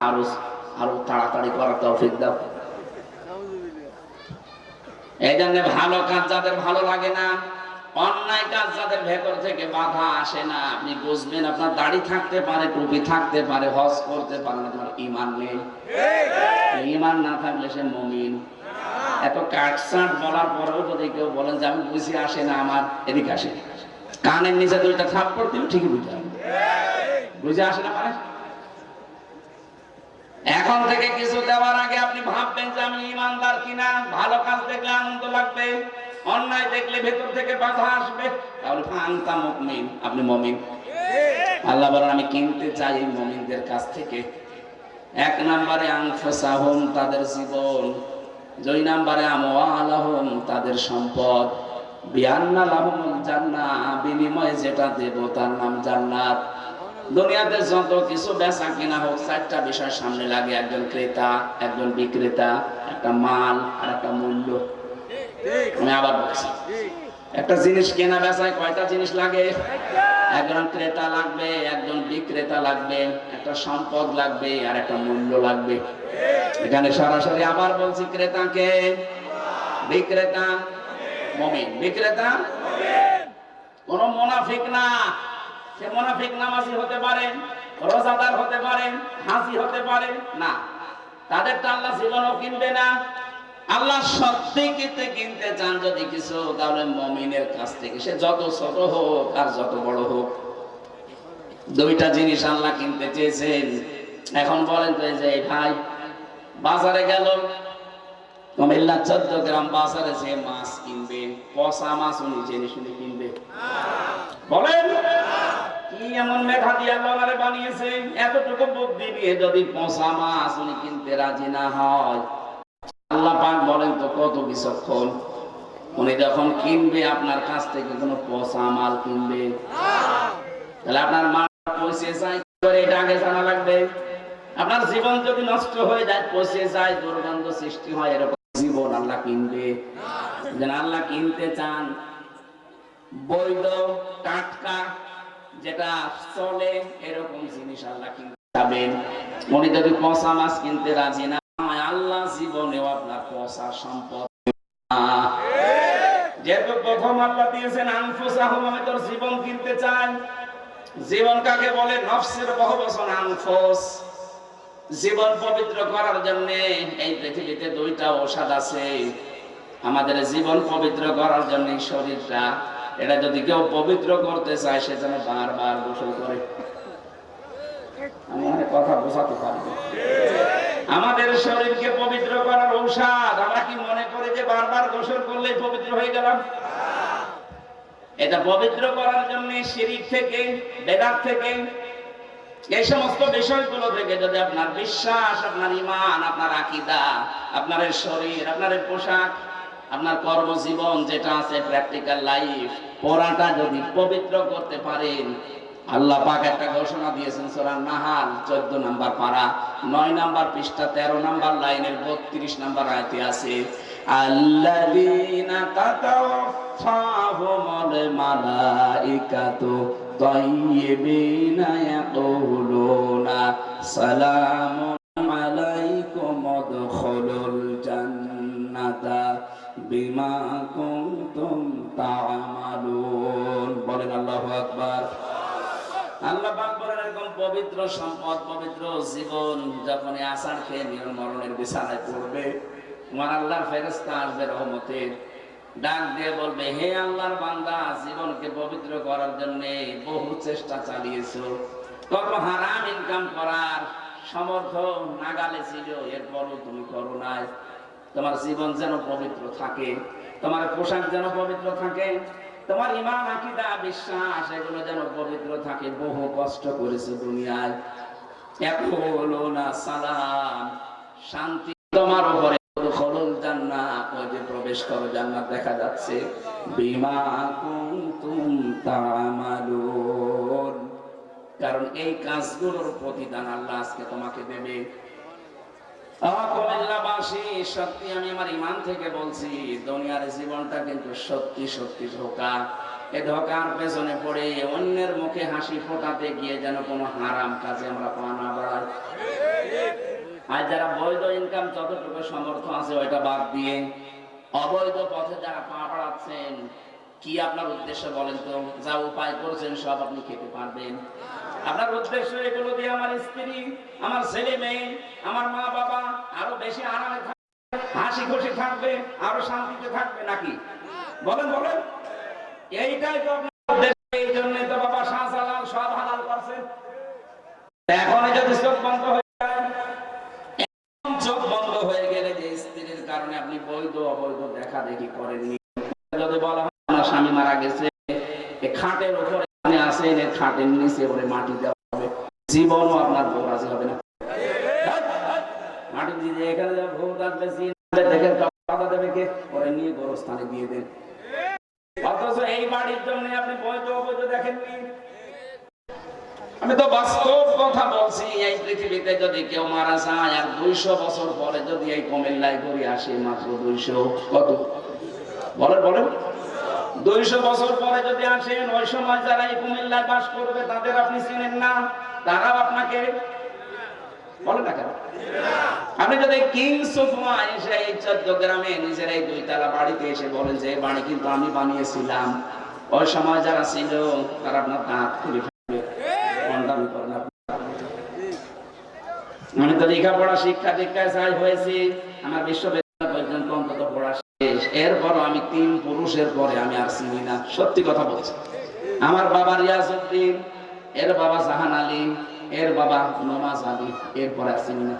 আরও আরও তাড়াতাড়ি করার তৌফিক দাও। এই জন্য ভালো কাজ যাদের ভালো লাগে না অন্যায় কাজ যাদের ভেতর থেকে বাধা আসে না আপনি বুঝবেন আপনার দাড়ি থাকতে পারে টুপি থাকতে পারে হজ করতে পারে না তোমার ইমান নেই। ইমান না থাকলে সে মমিন। এত কাটসাট বলার পরেও যদি কেউ বলেন যে আমি বুঝি আসে না আমার এদিকে আসে। কানের নিচে দুইটা থাপ পড়তে ঠিকই বুঝে বুঝে আসে না মানে? এখন থেকে কিছু দেওয়ার আগে আপনি ভাববেন যে আমি ইমানদার কিনা? ভালো কাজ দেখলে আনন্দ লাগবে। অন্যায় দেখলে ভেতর থেকে বাধা আসবে। তাহলে ফান্তা মুকমিন আপনি মমিন। আল্লাহ বলেন, আমি কিনতে চাই মমিনদের কাছ থেকে। এক নম্বরে আনফুসাহুম, তাদের জীবন। দুই নম্বরে আমওয়ালাহুম, তাদের সম্পদ। বিয়ান্না লাহুমুল জান্নাহ, বিনিময়ে যেটা দেব তার নাম জান্নাত। দুনিয়াতে যত কিছু বেচা কিনা হোক, চারটা বিষয় সামনে লাগে। একজন ক্রেতা, একজন বিক্রেতা, একটা মাল আর একটা মূল্য। আমি আবার বলছি, একটা জিনিস কেনা বেচায় কয়টা জিনিস লাগে? একজন ক্রেতা লাগবে, একজন বিক্রেতা লাগবে, একটা সম্পদ লাগবে আর একটা মূল্য লাগবে। এখানে সরাসরি আবার বলছি, ক্রেতাকে বিক্রেতা, মমিন। বিক্রেতা, কোন মুনাফিক না। সে মুনাফিক নামাজি হতে পারে রোজাদার হতে পারে হাসি হতে পারে না। তাদেরটা আল্লাহ জীবনও কিনবে না। আল্লাহ সত্যি কিনতে কিনতে চান যদি কিছু, তাহলে মমিনের কাছ থেকে সে যত ছোট হোক আর যত বড় হোক। দুইটা জিনিস আল্লাহ কিনতে চেয়েছেন। এখন বলেন তো যে ভাই বাজারে গেল কুমিল্লা চোদ্দ গ্রাম বাজারে সে মাছ কিনবে, পচা মাছ উনি জেনে শুনে কিনবে। এমন মেধা দিয়ে আল্লাহ বানিয়েছে এতটুকু বুদ্ধি দিয়ে যদি পচা মাছ উনি কিনতে রাজি না হয়। আল্লাহ পাক বলেন তো, কত বিচক্ষণ। উনি যখন কিনবে, আপনার কাছ থেকে কোনো পচা মাল কিনবে। তাহলে আপনার মা পচে যায় করে? এটা আগে জানা লাগবে। আপনার জীবন যদি নষ্ট হয়ে যায় পচে যায়, দুর্গন্ধ সৃষ্টি হয়, এরকম জীবন আল্লাহ কিনবে। আল্লাহ কিনতে চান। বৈধ, টাটকা যেটা চলে, এরকম জিনিস আল্লাহ উনি যদি মাছ কিনতে রাজি না আল্লাহ জীবনেও আপনার সম্পদ যেহেতু প্রথম আল্লাহ দিয়েছেন আমি তোর জীবন কিনতে চাই। জীবন কাকে বলে? নফসের বহু আনফুস। জীবন পবিত্র করার জন্য এই পৃথিবীতে দুইটা ঔষধ আছে। আমাদের জীবন পবিত্র করার জন্য শরীরটা এটা যদি কেউ পবিত্র করতে চায়, সে যেন বারবার গোসল করে। আমি অনেক কথা বোঝাতে পারব। আমাদের শরীরকে পবিত্র করার ঔষধ, আমরা কি মনে করি যে বারবার গোসল করলেই পবিত্র হয়ে গেলাম? এটা পবিত্র করার জন্য শিরিক থেকে, বেদাত থেকে, এই সমস্ত বিষয়গুলো থেকে যদি আপনার বিশ্বাস, আপনার ইমান আপনার আকিদা, আপনার শরীর, আপনার পোশাক আপনার কর্মজীবন যেটা আছে প্র্যাকটিক্যাল লাইফ পড়াটা যদি পবিত্র করতে পারেন, আল্লাহ পাক একটা ঘোষণা দিয়েছেন সোরান নাহাল, চোদ্দ নাম্বার পারা, নয় নাম্বার পৃষ্ঠা, তেরো নাম্বার লাইনের বত্রিশ নাম্বার আয়তে আছে, আল্লাযীনা তাতাওয়াফাহুমুল মালাইকাতু তাইয়্যিবিনা ইয়াকুলুনা সালামুন আল্লাহু পবিত্র সম্পদ, পবিত্র জীবন যখন আষাঢ় খেয়ে বিছানায় পড়বে, তোমার আল্লাহর আসবে রহমতের ডাক দিয়ে বলবে, হে আল্লাহর বান্দা, জীবনকে পবিত্র করার জন্য বহু চেষ্টা চালিয়েছো। কত হারাম ইনকাম করার সমর্থ নাগালে ছিল, এরপরও তুমি করো নাই। তোমার জীবন যেন পবিত্র থাকে, তোমার পোশাক যেন পবিত্র থাকে, তোমার ইমান আকিদা, বিশ্বাস, এগুলো যেন পবিত্র থাকে। বহু কষ্ট করেছে দুনিয়ায়। না সালাম, শান্তি। তোমার উপরে প্রবেশ করো, জান্নাত দেখা যাচ্ছে। কারণ এই কাজগুলোর প্রতিদান আল্লাহ আজকে তোমাকে দেবে। সত্যি আমি আমার ইমান থেকে বলছি, দুনিয়ার জীবনটা কিন্তু সত্যি সত্যি ধোকা। এ ধোকার পেছনে পড়ে অন্যের মুখে হাসি ফোটাতে গিয়ে যেন কোনো হারাম কাজে আমরা না আর যারা বৈধ ইনকাম যতটুকু সমর্থ আছে, ওইটা বাদ দিয়ে অবৈধ পথে যারা পা বাড়াচ্ছেন, কি আপনার উদ্দেশ্য বলেন তো? যা উপায় করছেন, সব আপনি খেতে পারবেন। আপনার উদ্দেশ্য এগুলো দিয়ে আমার স্ত্রী, আমার ছেলে মেয়ে, আমার মা বাবা আরও বেশি আরামে থাকবে, হাসি খুশি থাকবে, আরও শান্তিতে থাকবে নাকি? বলেন বলেন। এইটাই তো আপনার এই তো বাবা সব হালাল এখন যদি চোখ বন্ধ হয়ে যায় চোখ বন্ধ হয়ে গেলে যে স্ত্রীর কারণে আপনি বৈধ, অবৈধ দেখা দেখি করেননি। যদি বলা আমার স্বামী মারা গেছে খাটের উপরে আপনি আসেন এ খাটের নিচে মাটি দেওয়া হবে। জীবনও আপনার হবে না। মাটি দিয়ে এখানে দেবে কে? নিয়ে দিয়ে দেন। অথচ এই বাড়ির জন্য আপনি বৈধ অবৈধ দেখেননি? আমি তো বাস্তব কথা বলছি, এই পৃথিবীতে যদি কেউ মারা যায় আর দুইশো বছর পরে যদি এই কুমিল্লায় ঘুরে আসে, মাত্র দুইশো কত? বলেন বলেন। দুইশো বছর পরে যদি আসেন, ওই সময় যারা কুমিল্লায় বাস করবে, তাদের আপনি না, তারাও আপনাকে বাড়িতে এসে বলেন যে বাড়ি কিন্তু আমি বানিয়েছিলাম। ওই সময় যারা ছিল, তারা আপনার দাঁত খুলে ফেলবে। তো লেখাপড়া শিক্ষা দীক্ষায় চাই হয়েছি, আমার বিশ্ববিদ্যালয় শেষ এরপরও আমি তিন পুরুষের পরে আমি আর চিনি না। সত্যি কথা বলছি। আমার বাবা রিয়াজউদ্দিন, এর বাবা জাহান আলী, এর বাবা নমাজ আলী, এরপরে আর চিনি না।